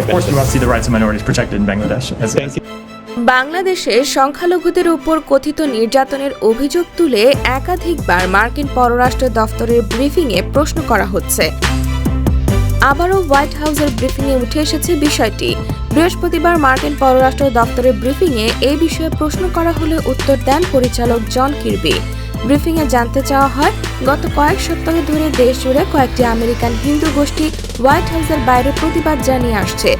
Of course, we want to see the rights of minorities protected in Bangladesh. As, Thank you. বাংলাদেশে সংখ্যালঘুদের উপর কথিত নির্যাতনের অভিযোগ তুলে একাধিকবার মার্কিন পররাষ্ট্র দফতরের ব্রিফিংয়ে প্রশ্ন করা হচ্ছে আবারও হোয়াইট হাউসের ব্রিফিংয়ে উঠে এসেছে বিষয়টি বৃহস্পতিবার মার্কিন পররাষ্ট্র দপ্তরের ব্রিফিংয়ে এই বিষয়ে প্রশ্ন করা হলে উত্তর দেন পরিচালক জন কির্বি ব্রিফিংয়ে জানতে চাওয়া হয় গত কয়েক সপ্তাহ ধরে দেশ জুড়ে কয়েকটি আমেরিকান হিন্দু গোষ্ঠী হোয়াইট হাউসের বাইরে প্রতিবাদ জানিয়ে আসছে।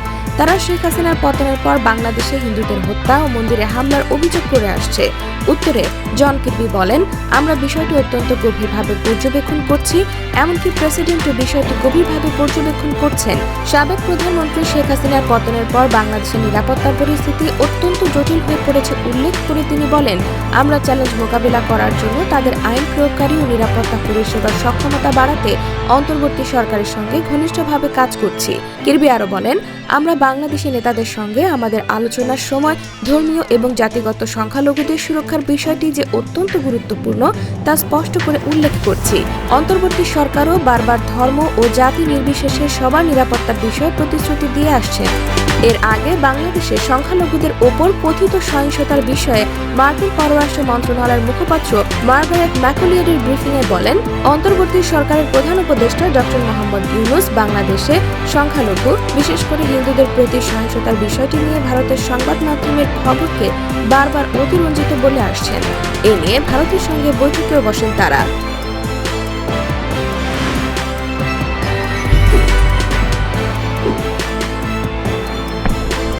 তারা শেখ হাসিনার পতনের পর বাংলাদেশে হিন্দুদের হত্যা ও মন্দিরে হামলার অভিযোগ করে আসছে। উত্তরে, জন কির্বি বলেন, আমরা বিষয়টি অত্যন্ত গভীরভাবে পর্যবেক্ষণ করছি, এমনকি প্রেসিডেন্টও বিষয়টি গভীরভাবে পর্যবেক্ষণ করছেন। সাবেক প্রধানমন্ত্রী শেখ হাসিনার পতনের পর বাংলাদেশের নিরাপত্তা পরিস্থিতি অত্যন্ত জটিল হয়ে পড়েছে উল্লেখ করে তিনি বলেন, আমরা চ্যালেঞ্জ মোকাবিলা করার জন্য তাদের আইন প্রয়োগকারী ও নিরাপত্তা পরিষেবার সক্ষমতা বাড়াতে অন্তর্বর্তী সরকারের সঙ্গে ঘনিষ্ঠভাবে কাজ করছি। কিরবি আরও বলেন আমরা বাংলাদেশি নেতাদের সঙ্গে আমাদের আলোচনার সময় ধর্মীয় এবং জাতিগত সংখ্যালঘুদের সুরক্ষার বিষয়টি যে অত্যন্ত গুরুত্বপূর্ণ, তা স্পষ্ট করে উল্লেখ করছি। অন্তর্বর্তী সরকারও বারবার ধর্ম ও জাতি নির্বিশেষে সবার নিরাপত্তার বিষয়ে প্রতিশ্রুতি দিয়ে আসছে। এর আগে বাংলাদেশে সংখ্যালঘুদের ওপর কথিত সহিংসতার বিষয়ে মার্কিন পররাষ্ট্র মন্ত্রণালয়ের মুখপাত্র মার্গারেট ম্যাকুলিয়ারের ব্রিফিংয়ে বলেন, অন্তর্বর্তী সরকারের প্রধান উপদেষ্টা ডক্টর মোহাম্মদ ইউনুস বাংলাদেশে সংখ্যালঘু, বিশেষ করে হিন্দুদের প্রতি সহিংসতার বিষয়টি নিয়ে ভারতের সংবাদ মাধ্যমের খবরকে বারবার অতিরঞ্জিত বলে আসছেন। এ নিয়ে ভারতের সঙ্গে বৈঠকেও বসেন তারা।